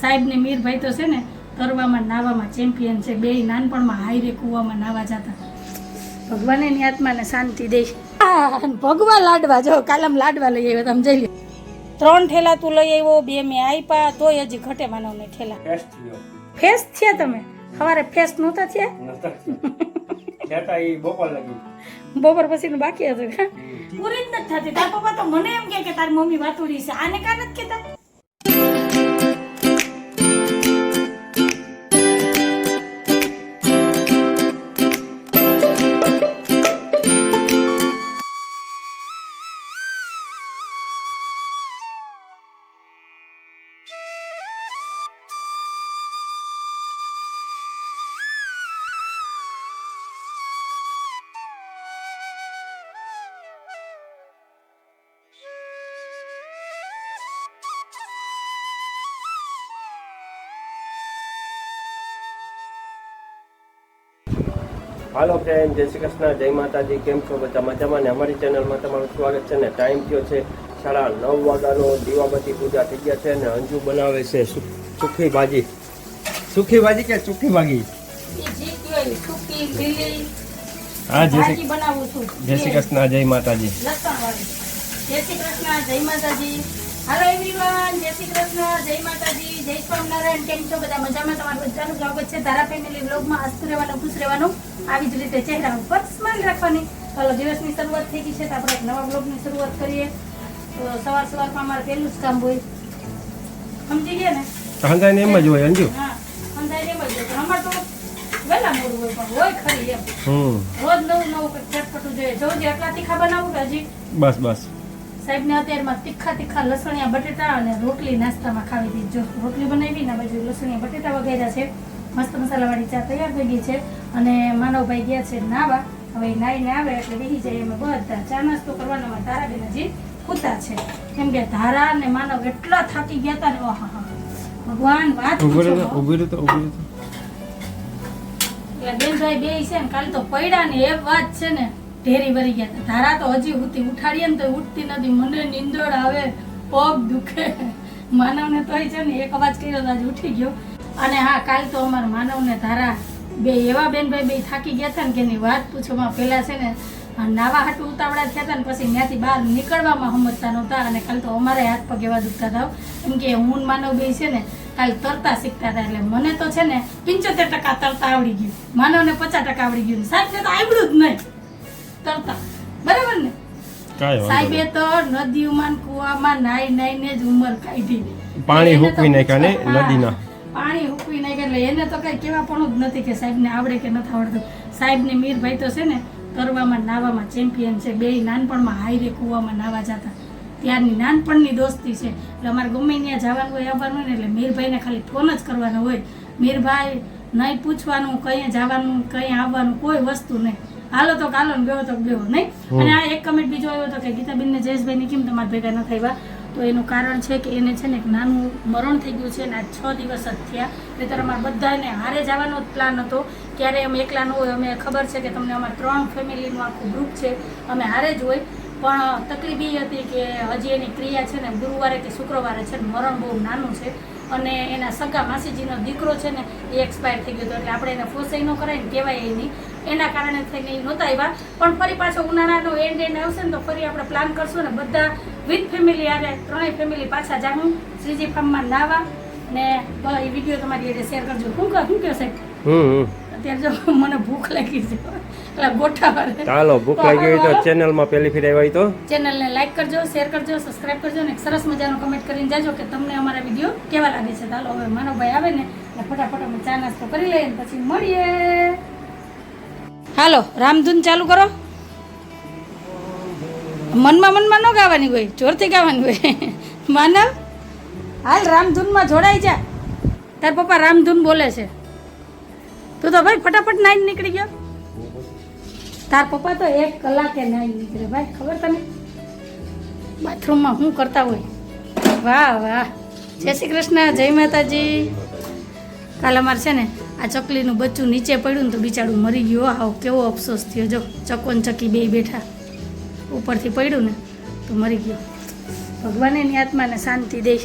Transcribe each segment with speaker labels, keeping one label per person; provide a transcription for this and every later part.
Speaker 1: સાહેબ ને મીરભાઈ તો છે ને તરવામાં નાવામાં ચેમ્પિયન છે. બે નાનપણમાં હાઈરે કૂવામાં નાવા જતા. ભગવાન એની આત્માને શાંતિ દે. ભગવાન લાડવા જો કાલમ લાડવા લઈ આવ્યો તમે જઈ લે ત્રણ ઠેલા તું લઈ આવ્યો બે મેં આપ્યા તોય હજી ઘટે માનવને ઠેલા.
Speaker 2: ટેસ્ટ
Speaker 1: ફેસ થયા તમે? સવારે ફેસ નહોતા થયા?
Speaker 2: બપોર પછી
Speaker 1: નું પછીનું બાકી હતું? પૂરી જ નથી થતી. તાર પપ્પા તો મને એમ કે તારી મમ્મી વાતુડી છે. આને કા નથી કહેતા?
Speaker 2: હાલો ફ્રેન્ડ જય શ્રી કૃષ્ણ જય માતાજી કેમ છો? બધા મજામાં ને અમારી ચેનલમાં તમારું સ્વાગત છે ને ટાઈમ થયો છે સાડા નવ વાગ્યાનો દીવાબત્તી પૂજા થઈ ગયા છે ને અંજુ બનાવે છે સુખી ભાજી. સુખી ભાજી કે સુખી
Speaker 1: ભાગી?
Speaker 2: હા જય શ્રી જય શ્રી કૃષ્ણ જય માતાજી.
Speaker 1: જય શ્રી કૃષ્ણ જય માતાજી. હાલો એવરીવન જય શ્રી કૃષ્ણ. જય માતાજી. જય સ્વામિનારાયણ. કેમ છો? બધા મજામાં? તમારું બધાનું સ્વાગત છે તારા ફેમિલી બ્લોગમાં હસતું રહેવાનું ખુશ રહેવાનું. આવી જ રીતે ચહેરા ઉપર સ્માઈલ રાખવાની. ચાલો દિવસની શરૂઆત થઈ ગઈ છે તો આપણે એક નવા બ્લોગની શરૂઆત કરીએ. તો સવાર સવારમાં અમારે પહેલું જ કામ હોય. સમજી ગયા ને?
Speaker 2: હંધાઈને એમ જ હોય અંજુ
Speaker 1: હા અંદાજે એમ જ હોય. અમારે તો વહેલા મોડું હોય પણ હોય ખરી એમ. રોજ નવું નવું કંઈક ચટપટું જોઈએ. જો જે એટલા તીખા બનાવું કે હજી.
Speaker 2: બસ બસ.
Speaker 1: સાહેબને અત્યારમાં તીખા તીખા લસણિયા બટેટા અને રોટલી નાસ્તામાં ખાવી દીધો જો રોટલી બનાવી ને બાજુ લસણિયા બટેટા વગેરે છે. મસ્ત મસાલાવાળી ચા તૈયાર થઈ ગઈ છે અને માનવભાઈ ગયા છે નાવા. હવે નાઈને આવે એટલે બેસી જાય. અમે બધા ચા નાસ્તો કરવાનામાં તારાબેન હજી પૂતા છે. કેમ કે ધારા અને માનવ એટલા થાકી ગયા હતા ને ઓહા હા ભગવાન વાત
Speaker 2: ઉભું રહ્યો
Speaker 1: એટલે બેનભાઈ બે છે ને કાલ તો પડ્યા ને એ વાત છે ને. ઢેરી ભરી ગયા ધારા તો હજી ઉઠી ઉઠાડીએ ને તો ઉઠતી નથી. મને નીંદોડ આવે, પગ દુખે. માનવને તોય છે ને એક અવાજ કર્યો તો આજે ઉઠી ગયો. અને હા, કાલ તો અમારા માનવને ધારા બે એવા બેનભાઈ બે થાકી ગયા હતા ને કે એની વાત પૂછવામાં પહેલાં છે ને નાવા હાટું ઉતાવળા થયા હતા ને પછી ત્યાંથી બહાર નીકળવામાં સમજતા નહોતા અને કાલ તો અમારે હાથ પગ એવા દુખતા હતા કેમ કે હું માનવ બે છે ને, કાલ તરતા શીખતા હતા એટલે મને તો છે ને પંચોતેર ટકા તરતા આવડી ગયું. માનવને પચાસ ટકા આવડી ગયું. સાહેબને તો આવડ્યું જ નહીં. તરતા બરાબર ને? સાહેબે તો નદીમાં કુવામાં નાઈ નાઈને જ ઉંમર કાઢી
Speaker 2: પાણી હૂકવી નાખ્યા ને નદીના?
Speaker 1: પાણી હૂકવી નાખ્યા એટલે એને તો કઈ કેવા પણ જ નથી કે સાહેબને આવડે કે નથી આવડતું. સાહેબને મીરભાઈ તો છે ને તરવામાં નાવામાં ચેમ્પિયન છે. બે નાનપણમાં હાઈરે કુવામાં નાવા જતા. ત્યારની નાનપણની દોસ્તી છે. એટલે અમારે ગમે ત્યાં જવાનું હોય આવવાનું હોય ને એટલે મીરભાઈને ખાલી ફોન જ કરવાનો હોય. મીરભાઈ નહીં પૂછવાનું કંઈ જવાનું કંઈ આવવાનું કોઈ વસ્તુ નહીં. હાલો તો કાલો ને બેહો તો બેહો નહીં? અને આ એક કમેન્ટ બીજો આવ્યો હતો કે ગીતાબેનને જયેશભાઈને કેમ તમારા ભેગા ન થયા? તો એનું કારણ છે કે એને છે ને એક નાનું મરણ થઈ ગયું છે અને આ છ દિવસ જ થયા. નહીતર અમારે બધાને હારે જવાનો જ પ્લાન હતો. ક્યારે અમે એકલા ન હોય અમે ખબર છે કે તમને અમારા ત્રણ ફેમિલીનું આખું ગ્રુપ છે. અમે હારે જ હોય. પણ તકલીફ એ હતી કે હજી એની ક્રિયા છે ને ગુરુવારે કે શુક્રવારે છે ને મરણ બહુ નાનું છે. અને એના સગા માસીજીનો દીકરો છે ને એ એક્સપાયર થઈ ગયો હતો. એટલે આપણે એને ફોસાઈ ન કરાય ને કહેવાય એ નહીં. એના કારણે થઈને એ નહોતા આવ્યા. પણ ફરી પાછો ઉનાળાનો એન્ડ એન્ડ આવશે ને તો ફરી આપણે પ્લાન કરશું ને બધા વિથ ફેમિલી આરે ત્રણેય ફેમિલી પાછા જાહું શ્રીજી ફાર્મમાં નાવા ને એ વીડિયો તમારી એટલે શેર કરજો. શું કહો શું કહો સાહેબ? અત્યારે જો મને ભૂખ લાગી છે. એટલે ગોઠા
Speaker 2: ચાલો ભૂખ લાગી હોય તો ચેનલમાં પહેલી ફેર આવી તો.
Speaker 1: ચેનલને લાઈક કરજો શેર કરજો સબસ્ક્રાઇબ કરજો ને સરસ મજાનો કમેન્ટ કરીને જાજો કે તમને અમારા વીડિયો કેવા લાગે છે. ચાલો હવે માનવભાઈ આવે ને ફટાફટ અમે ચા નાસ્તો કરી લઈએ ને પછી મળીએ. હાલો, રામધૂન ચાલુ કરો. મનમાં મનમાં ન ગાવાની હોય, જોરથી ગાવાની હોય. માનવ, હાલ રામધૂનમાં જોડાઈ જા. તાર પપ્પા રામધૂન બોલે છે. તું તો ભાઈ ફટાફટ નાઈ નીકળી ગયો. તાર પપ્પા તો એક કલાકે નાઈ નીકળે. ભાઈ, ખબર તને? બાથરૂમમાં શું કરતા હોય? વાહ વાહ. જય શ્રી કૃષ્ણ, જય માતાજી. કાલ અમારે છે ને આ ચકલીનું બચ્ચું નીચે પડ્યું ને તો બિચારું મરી ગયું. આવો કેવો અફસોસ થયો. જો ચકોન ચકી બે બેઠા. ઉપરથી પડ્યું ને તો મરી ગયો. ભગવાન એની આત્માને શાંતિ દે.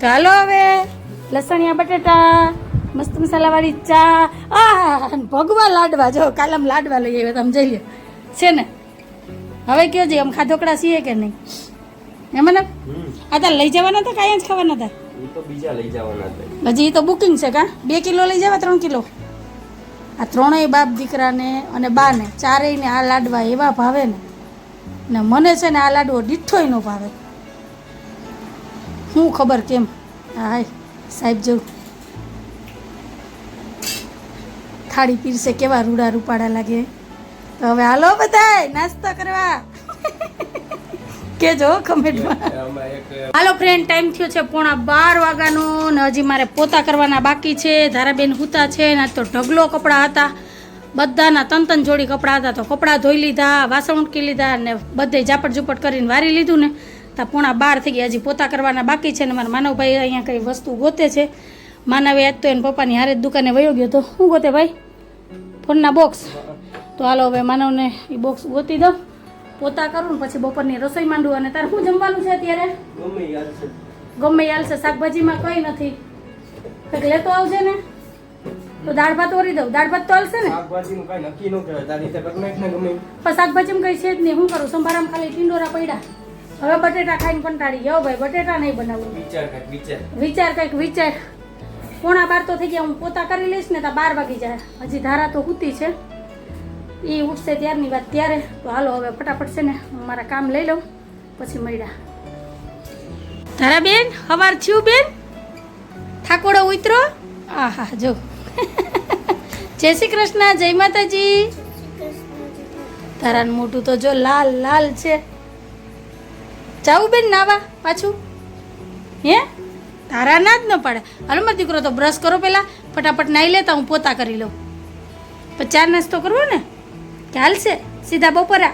Speaker 1: તો હાલો હવે લસણિયા બટેટા મસ્ત મસાલાવાળી ચા. આ ભગવા લાડવા. જો કાલમ લાડવા લઈ આવ્યા તમે જઈ લો છે ને? હવે કયો જઈએ? આમ ખાધોકડા છીએ કે નહીં? એમાં મને આ તાર લઈ જવાના હતા કાંઈ જ ખાવાના હતા
Speaker 2: તો બીજા
Speaker 1: હજી તો બુકિંગ છે કા? બે કિલો લઈ જવા, ત્રણ કિલો? આ ત્રણેય બાપ દીકરાને અને બાને, ચારેયને આ લાડવા એવા ભાવે ને. ને મને છે ને આ લાડવો દીઠોય ન ભાવે. હું ખબર કેમ? હાય, સાહેબ જેવું થાળી પીરસે કેવા રૂડા રૂપાડા લાગે. તો હવે હાલો બધાય, નાસ્તો કરવા. કેજો કમેન્ટમાં હાલો ફ્રેન્ડ ટાઈમ થયો છે પોણા બાર વાગ્યાનો ને હજી મારે પોતા કરવાના બાકી છે. ધારાબેન હુતા છે ને તો ઢગલો કપડાં હતા. બધાના તન તન જોડી કપડાં હતા તો કપડાં ધોઈ લીધા, વાસણ ઉટકી લીધા ને બધે ઝાપટ ઝુપટ કરીને વારી લીધું ને. તો પોણા બાર થઈ ગયા, હજી પોતા કરવાના બાકી છે ને મારા માનવભાઈ અહીંયા કંઈ વસ્તુ ગોતે છે. માનવે આજ તો એને પપ્પાની હારે જ દુકાને વયો ગયો તો શું ગોતે ભાઈ? ફોનના બોક્સ તો હાલો હવે માનવને એ બોક્સ ગોતી દઉં. પોતા કરું ને પછી બપોરની રસોઈ માંડું અને તારે શું જમવાનું છે અત્યારે?
Speaker 2: ગમે યાદ છે
Speaker 1: શાકભાજીમાં કંઈ નથી. કંઈક લેતો આવજે ને. તો દાળ ભાત ઓરી દઉં. દાળ ભાત તો હાલશે ને?
Speaker 2: શાકભાજીનું કાંઈ નક્કી ન કહેવાય તારી રીતે કરી નાખ ને ગમે.
Speaker 1: પણ શાકભાજીમાં કંઈ છે જ નહીં. શું કરું? સંભારામાં ખાલી ટીંડોરા પડ્યા. હવે બટેટા ખાઈને કંટાળી ગયો. ભાઈ બટેટા નહીં બનાવવું
Speaker 2: વિચાર કાંઈક વિચાર.
Speaker 1: વિચાર કંઈક વિચાર. પોણા બાર તો થઈ ગયા. હું પોતા કરી લઈશ ને તો બાર વાગી જાય. હજી ધારા તો હુતી છે. એ ઉઠશે ત્યારની વાત ત્યારે. તો હાલો હવે ફટાફટ છે ને મારા કામ લઈ લઉં, પછી મળ્યા. તારા બેન, હવાર થયું બેન? ઠાકોડો ઉતરો. આ હા જો. જય શ્રી કૃષ્ણ, જય માતાજી. તારાનું મોટું તો જો લાલ લાલ છે. જાવું બેન નાવા પાછું? હે? તારા ના જ ન પડે. હાલો, મારો દીકરો તો બ્રશ કરો પહેલાં. ફટાફટ નાહી લેતા હું, પોતા કરી લઉં. પછી ચાર નાસ્તો કરવો ને? કે હાલશે સીધા બપોરા.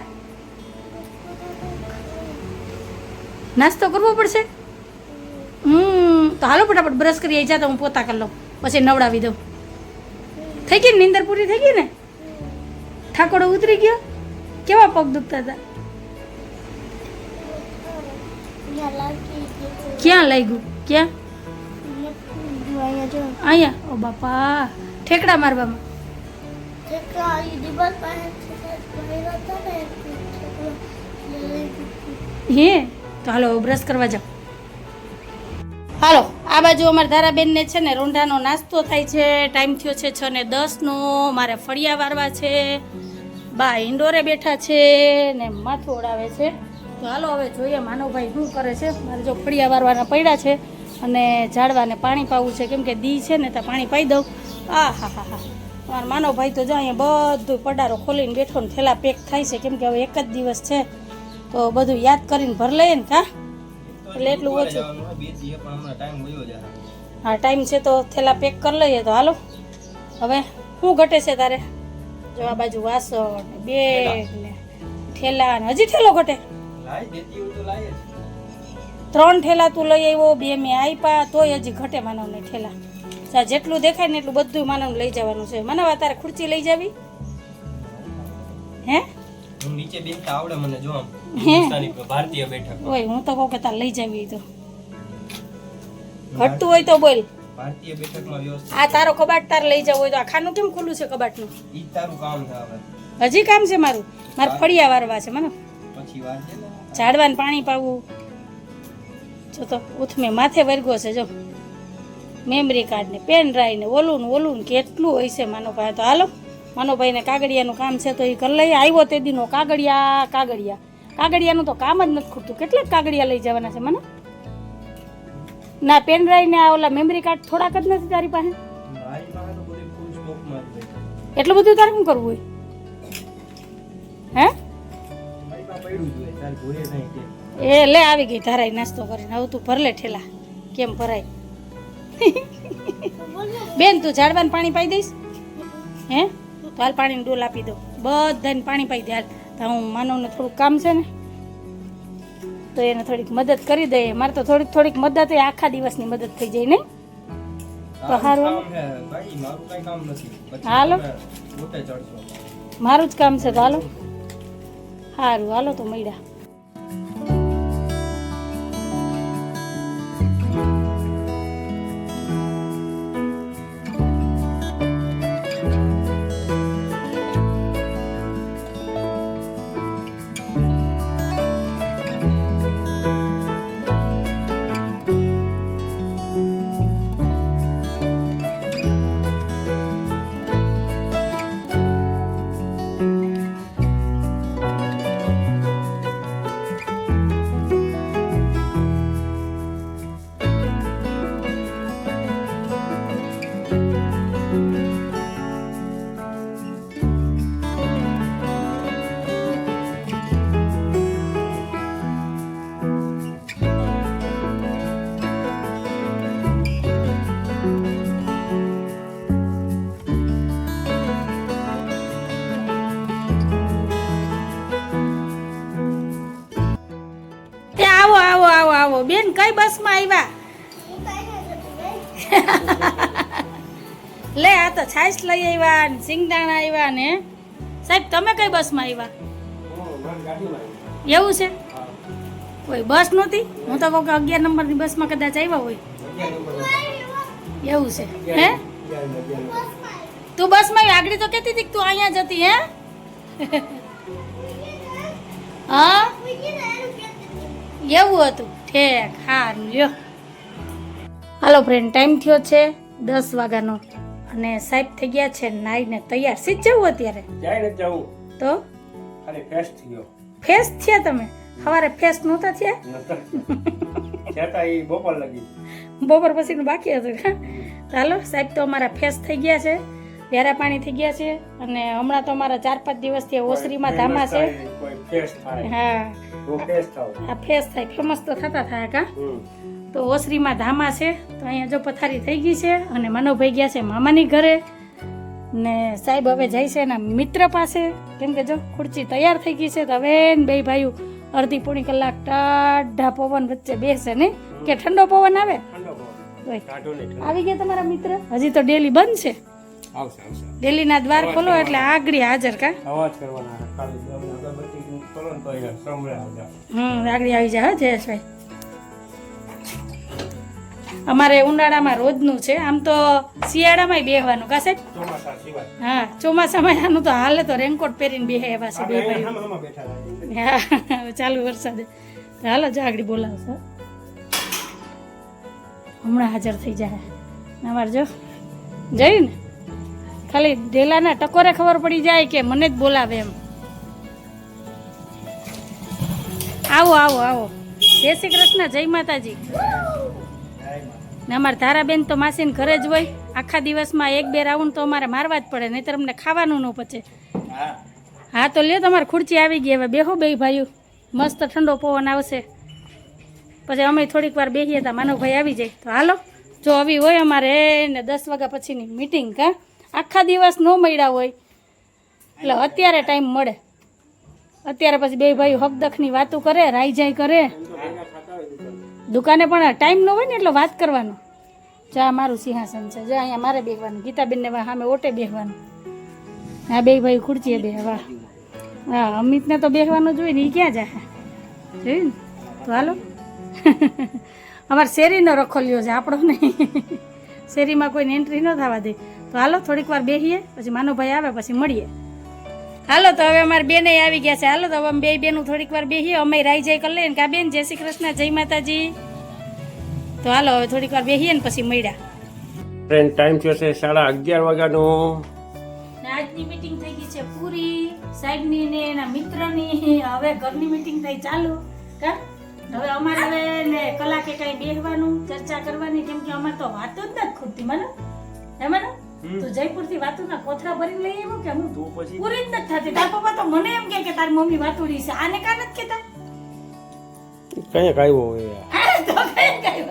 Speaker 1: નાસ્તો કરવો પડશે? હમ, તો હાલો ફટાફટ બ્રશ કરી આવી જા હું પોતા કરી લઉં. પછી નવડાવી દઉં. થઈ ગઈ નીંદર પૂરી થઈ ગઈ ને? ઠાકોડો ઉતરી ગયો? કેવા પગ દુખતા હતા? ક્યાં લાગ્યું? ક્યાં? અહીંયા? ઓ બાપા, ઠેકડા મારવામાં. હે? તો હાલો બ્રશ કરવા જાઓ. હાલો, આ બાજુ અમારા ધારાબેનને છે ને રૂંઢાનો નાસ્તો થાય છે. ટાઈમ થયો છે છ ને દસનો મારે ફળિયા વારવા છે. બા ઇન્ડોરે બેઠા છે ને માથું ઓળાવે છે. તો હાલો, હવે જોઈએ માનવભાઈ શું કરે છે. મારે જો ફળિયા વારવાના પડ્યા છે અને ઝાડવાને પાણી પાવું છે. કેમ કે દી છે ને ત્યાં પાણી પાઈ દઉં. આ હા હા હા મારા માનવભાઈ તો જો અહીંયા બધું પડારો ખોલીને બેઠો ને થેલા પેક થાય છે. કેમ કે હવે એક જ દિવસ છે. તો બધું યાદ કરીને ભર લઈએ ને કા? એટલે એટલું ઓછું. હા ટાઈમ છે તો થેલા પેક કરી લઈએ તો હાલો. હવે શું ઘટે છે તારે? જો આ બાજુ વાસણ બેગ ને ઠેલા ને હજી ઠેલો ઘટે. ત્રણ ઠેલા તું લઈ આવ્યો બે મેં આપ્યા તોય હજી ઘટે માનવને ઠેલા જા જેટલું દેખાય ને એટલું બધું માનવ લઈ જવાનું છે. માનવ તારે ખુરચી લઈ જાવી? હે?
Speaker 2: હું નીચે બેઠા આવડે મને જો આમ? હિન્દુસ્તાની ભારતીય બેઠક.
Speaker 1: ઓય હું તો કહું કે તારે લઈ જાવી તો. ઘટતું હોય તો બોલ.
Speaker 2: ભારતીય બેઠકમાં વ્યવસ્થિત
Speaker 1: આ તારો કબાટ તારે લઈ જવો હોય તો. આ ખાનું કેમ ખુલ્લું છે કબાટનું?
Speaker 2: ઈ તારું કામ થાય
Speaker 1: હજી કામ છે મારું? મારે ફળિયા વારવા છે મને.
Speaker 2: પછી વાર છે
Speaker 1: ઝાડવાને પાણી પાવું. જો તો ઉથમે માથે વર્ગો છે જો. મેમરી કાર્ડ ને પેન ડ્રાઈવ ને ઓલું ને ઓલું ને કેટલું હોય છે માનોભાઈ તો હાલો માનોભાઈને કાગડિયાનું કામ છે તો એ કરી લઈ આવ્યો તે દીનો. કાગડિયા કાગળિયા. કાગળિયાનું તો કામ જ નથી ખૂટતું. કેટલાક કાગડિયા લઈ જવાના છે મને? ના પેન ડ્રાઈવ ને આ ઓલા મેમરી કાર્ડ થોડાક જ નથી તારી પાસે? એટલું બધું તારે શું કરવું હોય? હે?
Speaker 2: તારે
Speaker 1: એ લે આવી ગઈ. ધારાઈ નાસ્તો કરીને. હવે તું ભરલે ઠેલા. કેમ ભરાય? બેન તું ઝાડવાને પાણી પાઈ દઈશ? હે? તો હાલ પાણીની ડોલ આપી દો બધાને પાણી પાઈ દે. હાલ તો હું માનવને થોડુંક કામ છે ને તો એને થોડીક મદદ કરી દઈએ મારે તો થોડીક થોડીક મદદ એ આખા દિવસની મદદ થઈ જાય નહીં? તો હારું. હાલો. મારું જ કામ છે તો હાલો. સારું હાલો તો મળ્યા. બસમાં આવ્યા લે આ તો છાશ લઈ આવ્યા ને સિંગદાણા આવ્યા ને સાહેબ તમે કઈ બસમાં આવ્યા એવું છે? કોઈ બસ નહોતી? હું તો કહું કે અગિયાર નંબરની બસમાં કદાચ આવ્યા હોય. એવું છે હે? તું બસમાં આવી? આગળ તો કહેતી હતી કે તું અહીંયા જતી હે? હા? એવું હતું. ઠેક હા લ્યો. હાલો ફ્રેન્ડ ટાઈમ થયો છે દસ વાગ્યાનો અને સાહેબ થઈ ગયા છે નાઈને તૈયાર. સીધ જવું અત્યારે?
Speaker 2: ક્યાંય જવું.
Speaker 1: તો?
Speaker 2: ખાલી ફેસ્ટ થયો.
Speaker 1: ફેસ થયા તમે? સવારે ફેસ નહોતા થયા?
Speaker 2: છતાં એ બપોર લગી.
Speaker 1: બપોર પછીનું બાકી હતું. ચાલો સાહેબ તો અમારા ફેસ થઈ ગયા છે વ્યારા પાણી થઈ ગયા છે અને હમણાં તો અમારા ચાર પાંચ દિવસથી ઓસરીમાં ધામા છે.
Speaker 2: ફેસ
Speaker 1: હા.
Speaker 2: હું ફેસ
Speaker 1: આ ફેસ થાય. ફેમસ તો થતા થાય કા? તો ઓસરીમાં ધામા છે. તો અહીંયા જો પથારી થઈ ગઈ છે અને મનોભાઈ ગયા છે મામાની ઘરે. ને સાહેબ હવે જાય છે એના મિત્ર પાસે. કેમ કે જો ખુરચી તૈયાર થઈ ગઈ છે તો હવે બે ભાઈઓ અડધી પોણી કલાક ટાઢા પવન વચ્ચે બેસે ને? કે ઠંડો પવન આવે. આવી ગયા તમારા મિત્ર? હજી તો ડેલી બંધ છે? ડેલીના દ્વાર ખોલો એટલે આગળ હાજર કા?
Speaker 2: અવાજ કરવાના
Speaker 1: હમ આગળ આવી જાય હા જયેશભાઈ. અમારે ઉનાળામાં રોજનું છે આમ તો શિયાળામાં બેહવાનું કા સાહેબ? હા ચોમાસામાં આનું તો હાલે તો રેનકોટ પહેરીને બેહે એવા છે બે
Speaker 2: રહ્યા.
Speaker 1: હા ચાલુ વરસાદે. હાલો જાગડી બોલાવશો. હમણાં હાજર થઈ જાય. નવાર જો. જઈ ને ખાલી ઢેલાના ટકોરે ખબર પડી જાય કે મને જ બોલાવે એમ. આવો આવો આવો. જય શ્રી કૃષ્ણ, જય માતાજી. ને અમારે ધારાબેન તો માસીને ઘરે જ હોય. આખા દિવસમાં એક, બે રાઉન્ડ તો અમારે મારવા જ પડે નહીં અમને ખાવાનું ન પચે.
Speaker 2: હા
Speaker 1: હા તો લ્યો, તમારે ખુરચી આવી ગઈ હવે. બેહો બે ભાઈઓ. મસ્ત ઠંડો પવન આવશે. પછી અમે થોડીક વાર બેસીએ તો. માનવભાઈ આવી જાય. તો હાલો, જો આવી હોય અમારે ને દસ વાગ્યા પછીની મિટિંગ કા આખા દિવસ ન મળ્યા હોય. એટલે અત્યારે ટાઈમ મળે. અત્યારે પછી બે ભાઈઓ હકદખની વાતો કરે રાઈજાઈ કરે. દુકાને પણ ટાઈમ ન હોય ને એટલો વાત કરવાનો. જા મારું સિંહાસન છે, જો અહીંયા મારે બેસવાનું ગીતાબેનને સામે ઓટે બેહવાનું. હા બે ભાઈ ખુરચીએ બે વાહ હા, અમિતને તો બેસવાનું જોઈએ ને એ ક્યાં જાય જોયું ને? તો હાલો. અમારે શેરીનો રખોલ્યો છે, આપણો નહીં. શેરીમાં કોઈને એન્ટ્રી ન થવા દે. તો હાલો, થોડીક વાર બેસીએ પછી માનુભાઈ આવે, પછી મળીએ. હાલો તો હવે અમારે બેને આવી ગયા છે. હાલો તો હવે બે બેનું થોડીક વાર બેસીએ અમે રાઈ જાય કરી લઈએ ને કા બેન? જય શ્રી કૃષ્ણ જય માતાજી. તો હાલો હવે થોડીક વાર બેહીએ ને પછી મળ્યા.
Speaker 2: ફ્રેન્ડ ટાઈમ થયો છે સાડા અગિયાર વાગ્યાનો.
Speaker 1: આજની મીટિંગ થઈ ગઈ છે પૂરી. સાહેબની ને એના મિત્રની. હવે ઘરની મીટિંગ થઈ ચાલુ. કા? હવે અમારે હવે ને કલાકે કઈ બેહવાનું ચર્ચા કરવાની કેમ કે અમારે તો વાતો જ નથી ખૂટતી મને? હે મને? તું જયપુરથી વાતો ના કોથળા ભરીને લઈ આવ્યો કે હું
Speaker 2: તું પછી?
Speaker 1: પૂરી જ નથી થતી. તાર પપ્પા તો મને એમ કે કે તારી મમ્મી વાતુડી છે. આને કા નથી કેતા
Speaker 2: કયાંક આવ્યો હોય
Speaker 1: તો કઈ કઈ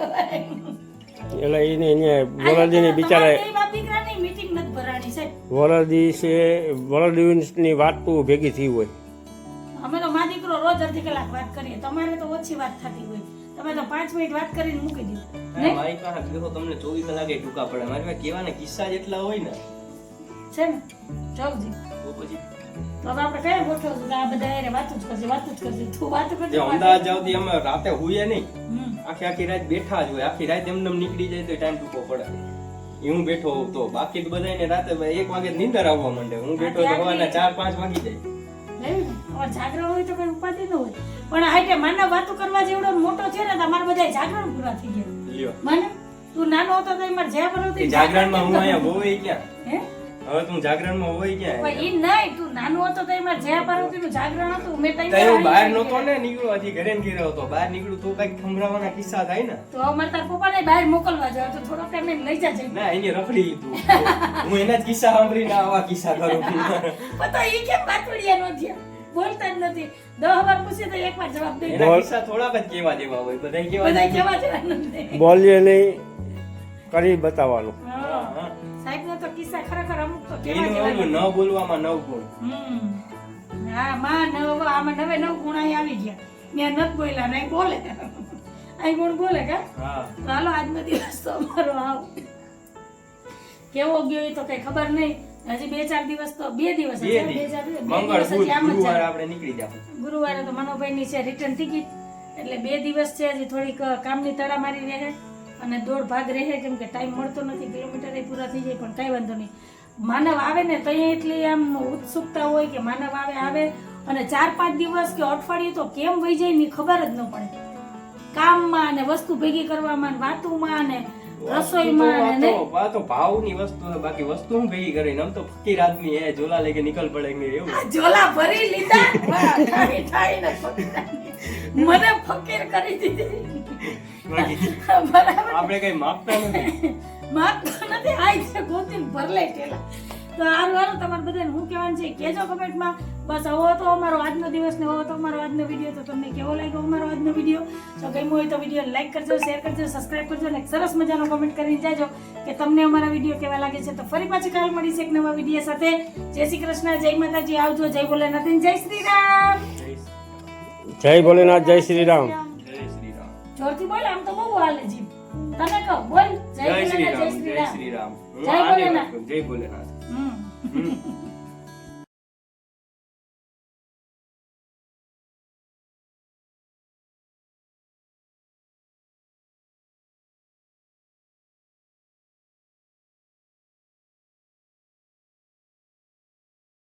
Speaker 2: એટલે એને એને વરદીની બિચારા
Speaker 1: દીકરાની meeting નથી ભરાણી સાહેબ.
Speaker 2: વરદી છે વરદીની વાત તો ભેગી થઈ હોય.
Speaker 1: અમે તો મા દીકરો રોજ અડધી કલાક વાત કરીએ. તમારે તો ઓછી વાત થતી હોય. તમે તો પાંચ મિનિટ વાત કરીને મૂકી દીધું.
Speaker 3: મારી પાસે કીધું તમને ચોવીસ કલાકે ટૂંકા પડે. મારી પાસે કહેવાના કિસ્સા જેટલા હોય ને
Speaker 1: છે ને? જવજી
Speaker 3: તો પછી
Speaker 1: તો હવે આપણે કઈ ગોઠવશું છું? આ બધા એને વાતું જ કરશે વાતું જ કરશે તું વાતું કરજે
Speaker 3: અમદાવાદ
Speaker 1: જાવ
Speaker 3: અમદાવાદ અમે રાતે હુઈએ નહીં. આખી આખી રાત બેઠા જ હોય. આખી રાત એમને એમ નીકળી જાય તો ટાઈમ ટૂંકો પડે. હું બેઠો હોઉં તો. બાકી તો બધાને રાતે એક વાગે નીંદર આવવા માંડે. હું બેઠો તો સવારના ચાર પાંચ વાગી જાય.
Speaker 1: જાગરણ હોય તો કઈ ઉપાધિ ન હોય. પણ આ રીતે માનવ વાતો કરવા જેવડો મોટો છે ને તમારે બધા જાગરણ પૂરા થઈ ગયા
Speaker 3: લ્યો
Speaker 1: મને? તું નાનો હતો તો એમાં જ્યાં
Speaker 3: એ જાગરણમાં હું અહીંયા હોય ક્યાં
Speaker 1: હે?
Speaker 3: હવે તું જાગરણમાં હોય ક્યાં
Speaker 1: પણ ઈ નહીં તું નાનો હતો તો એમાં જ્યાં પાર્વતીનું જાગરણ હતું મેં તઈ
Speaker 3: તઈ બહાર નહોતો ને નીકળ્યો હજી ઘરે ને ઘરે હતો. બહાર નીકળું તો કંઈક ખમરાવાના કિસ્સા થાય ને.
Speaker 1: તો અમાર તાર પપ્પાને બહાર મોકલવા જાવ તો થોડો ટાઈમ એને લઈ જાજે.
Speaker 3: ના એને રખડી લીધું. હું એના જ કિસ્સા સાંભળીને આવા કિસ્સા કરું.
Speaker 1: પતા ઈ કેમ વાતુડિયા નો થયા? બોલતા જ નથી. દહ વાર પૂછે તો એકવાર જવાબ દે.
Speaker 3: એના કિસ્સા થોડાક જ કેવા જેવા હોય. બધા કેવા
Speaker 1: બધા કેવા જેવા નથી
Speaker 2: બોલીએ નહીં કરી બતાવવાનું.
Speaker 1: હા. સાહેબનો તો કિસ્સા ખરેખર અમુક તો કેવા જેવા
Speaker 3: ન બોલવામાં નવ ગુણ.
Speaker 1: હા માં નવ આમાં નવે નવ ગુણ અહીં આવી ગયા. મેં નથી બોલ્યા નહીં બોલે. અહીં ગુણ બોલે કે? હાલો આજનો દિવસ તો અમારો આવ. કેવો ગયો એ તો કઈ ખબર નહીં. હજી બે ચાર દિવસ તો બે દિવસ
Speaker 3: બે મંગળ ગુરુવારે. આપણે નીકળી જાવ
Speaker 1: ગુરુવારે તો મનોભાઈની છે રિટર્ન ટિકિટ એટલે બે દિવસ છે હજી થોડીક કામની તડામારી રહે અને દોઢ ભાગ રહે કેમ કે ટાઈમ મળતો નથી કિલોમીટર પૂરા થઈ જાય પણ કાંઈ વાંધો નહીં. માનવ આવે ને તો એટલી આમ ઉત્સુકતા હોય કે માનવ આવે આવે અને ચાર પાંચ દિવસ કે અઠવાડિયું તો કેમ વહી જાય ની ખબર જ ન પડે. કામમાં ને વસ્તુ ભેગી કરવામાં ને અને ને રસોઈમાં
Speaker 3: આ તો- ભાવની વસ્તુ છે. બાકી વસ્તુ હું ભેગી કરીને આમ તો ફકીર આદમી હે ઝોલા લઈ કે નીકળ પડે કે એવું.
Speaker 1: ઝોલા ભરી લીધા? વાહ, ઠાઈ ને મને ફકીર કરી દીધી.
Speaker 3: આપણે કઈ માપતા નથી.
Speaker 1: માપતા નથી. આઈ છે ગોતીને ભરલે ઠેલા તો હારું હારું તમારે બધાને હું કહેવાનું છે કહેજો કમેન્ટમાં. બસ આવો તો અમારો આજનો દિવસ ને હોવો તો અમારો આજનો વીડિયો તો તમને કેવો લાગ્યો અમારો આજનો વીડિયો તો ગમ્યો હોય તો વીડિયો લાઈક કરજો શેર કરજો સબસ્ક્રાઈબ કરજો અને એક સરસ મજાનો કમેન્ટ કરીને જાજો કે તમને અમારા વીડિયો કેવા લાગે છે. તો ફરી પાછી કાલ મળીશ એક નવા વીડિયો સાથે. જય શ્રી કૃષ્ણ જય માતાજી આવજો જય ભોલેનાથ જય શ્રી રામ.
Speaker 2: જય ભોલેનાથ જય શ્રી રામ.
Speaker 3: જય શ્રી રામ.
Speaker 1: જોરથી બોલ આમ તો બહુ હાલે જીભ. તમે કહો બોલ. જય
Speaker 3: જય શ્રી રામ
Speaker 1: જય શ્રી રામ. જય ભોલેનાથ.
Speaker 3: જય ભોલેનાથ.
Speaker 1: で
Speaker 3: すね。